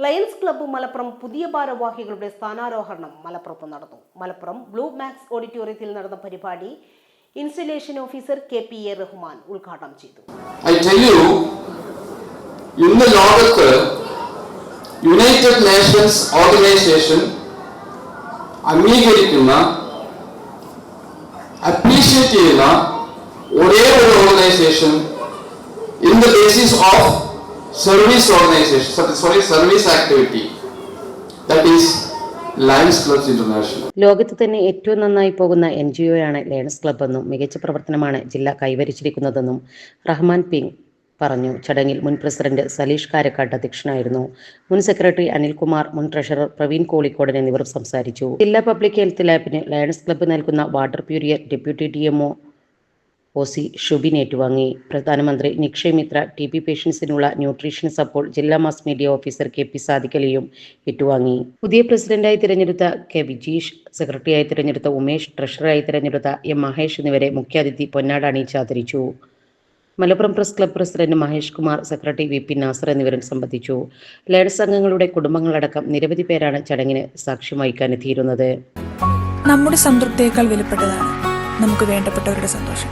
Lions club Malappuram പുതിയ ഭാരവാഹികളുടെ സ്ഥാനാരോഹണം മലപ്പുറത്ത് നടന്നു മലപ്പുറം ബ്ലൂ മാക്സ് ഓഡിറ്റോറിയത്തിൽ നടന്ന പരിപാടി installation officer K P A Rahman ഉദ്ഘാടനം ചെയ്തു I tell you, ഇന്ന് ലോകത്ത് യുണൈറ്റഡ് നേഷൻസ് ഓർഗനൈസേഷൻ അംഗീകരിക്കുന്ന അപ്രീഷിയേറ്റ് ചെയ്യുന്ന ഒരേ ഒരു organisation in the basis of service organization, activity that is Lions Clubs International ലോകത്ത് തന്നെ ഏറ്റവും നന്നായി പോകുന്ന എൻ ജി ഒയാണ് ലയൺസ് ക്ലബ് എന്നും മികച്ച പ്രവർത്തനമാണ് ജില്ല കൈവരിച്ചിരിക്കുന്നതെന്നും റഹ്മാൻ പിങ് പറഞ്ഞു. ചടങ്ങിൽ മുൻ പ്രസിഡന്റ് സലീഷ് കാരക്കാട്ട് അധ്യക്ഷനായിരുന്നു. മുൻ സെക്രട്ടറി അനിൽകുമാർ മുൻ ട്രഷറർ പ്രവീൺ കോളിക്കോടൻ എന്നിവർ സംസാരിച്ചു. ജില്ലാ പബ്ലിക് ഹെൽത്ത് ലാബിന് ലയൺസ് ക്ലബ്ബ് നൽകുന്ന water purifier deputy D M O O C Shubin ഏറ്റുവാങ്ങി. പ്രധാനമന്ത്രി നിക്ഷയ് മിത്ര ടി ബി പേഷ്യൻസിനുള്ള ന്യൂട്രീഷൻ സപ്പോർട്ട് ജില്ലാ mass media officer K P സാദിഖലിയും ഏറ്റുവാങ്ങി. പുതിയ പ്രസിഡന്റായി തിരഞ്ഞെടുത്ത കെ വിജീഷ് സെക്രട്ടറിയായി തിരഞ്ഞെടുത്ത ഉമേഷ് ട്രഷററായി തിരഞ്ഞെടുത്ത എം മഹേഷ് എന്നിവരെ മുഖ്യാതിഥി പൊന്നാട് അണിയിച്ച് ആദരിച്ചു. Malappuram press club president Mahesh Kumar secretary V P Nasar എന്നിവരും സംബന്ധിച്ചു. ലയൺസ് അംഗങ്ങളുടെ കുടുംബങ്ങളടക്കം നിരവധി പേരാണ് ചടങ്ങിന് സാക്ഷ്യം വഹിക്കാൻ എത്തിയിരുന്നത് നമ്മുടെ സംതൃപ്തിയേക്കാൾ വിലപ്പെട്ടതാണ്. നമുക്ക് വേണ്ടപ്പെട്ടവരുടെ സന്തോഷം.